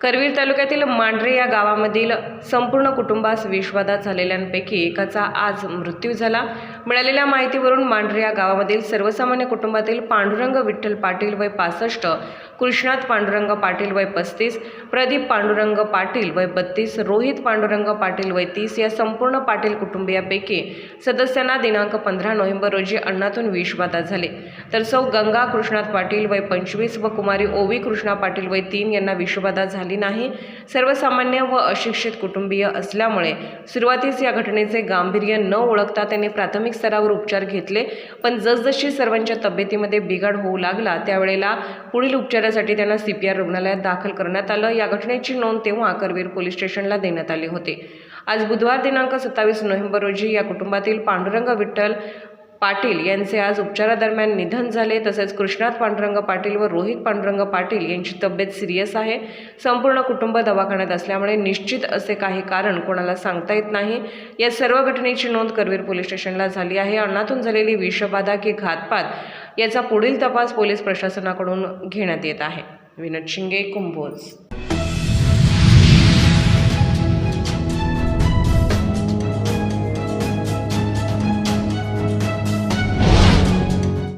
करवीर तालुक्यातील मांढरे या गावामधील संपूर्ण कुटुंबास विषवादात झालेल्यांपैकी एकाचा आज मृत्यू झाला. मिळालेल्या माहितीवरून मांढरे या गावामधील सर्वसामान्य कुटुंबातील पांडुरंग विठ्ठल पाटील वय पासष्ट कृष्णात पांडुरंग पाटील वय पस्तीस प्रदीप पांडुरंग पाटील वय बत्तीस रोहित पांडुरंग पाटील वय तीस या संपूर्ण पाटील कुटुंबियापैकी सदस्यांना दिनांक पंधरा नोव्हेंबर रोजी अन्नातून विषबाधा झाले. तर सौ गंगा कृष्णात पाटील वय पंचवीस व कुमारी ओवी कृष्णा पाटील वय तीन यांना विषबाधा झाली नाही. सर्वसामान्य व अशिक्षित कुटुंबीय असल्यामुळे सुरुवातीस या घटनेचे गांभीर्य न ओळखता त्यांनी प्राथमिक स्तरावर उपचार घेतले. पण जसजशी सर्वांच्या तब्येतीमध्ये बिघाड होऊ लागला त्यावेळेला पुढील उपचारासाठी त्यांना सी पी आर रुग्णालयात दाखल करण्यात आलं. या घटनेची नोंद तेव्हा करवीर पोलीस स्टेशनला देण्यात आली होती. आज बुधवार दिनांक सत्तावीस नोव्हेंबर रोजी या कुटुंबातील पांडुरंग विठ्ठल पाटील यांचे आज उपचारादरम्यान निधन झाले. तसेच कृष्णात पांडुरंग पाटील व रोहित पांडुरंग पाटील यांची तब्येत सिरियस आहे. संपूर्ण कुटुंब दवाखान्यात असल्यामुळे निश्चित असे काही कारण कोणाला सांगता येत नाही. या सर्व घटनेची नोंद करवीर पोलीस स्टेशनला झाली आहे. अन्नातून झालेली विषबाधा की घातपात याचा पुढील तपास पोलीस प्रशासनाकडून घेण्यात येत आहे. विनोद शिंगे कुंभोज.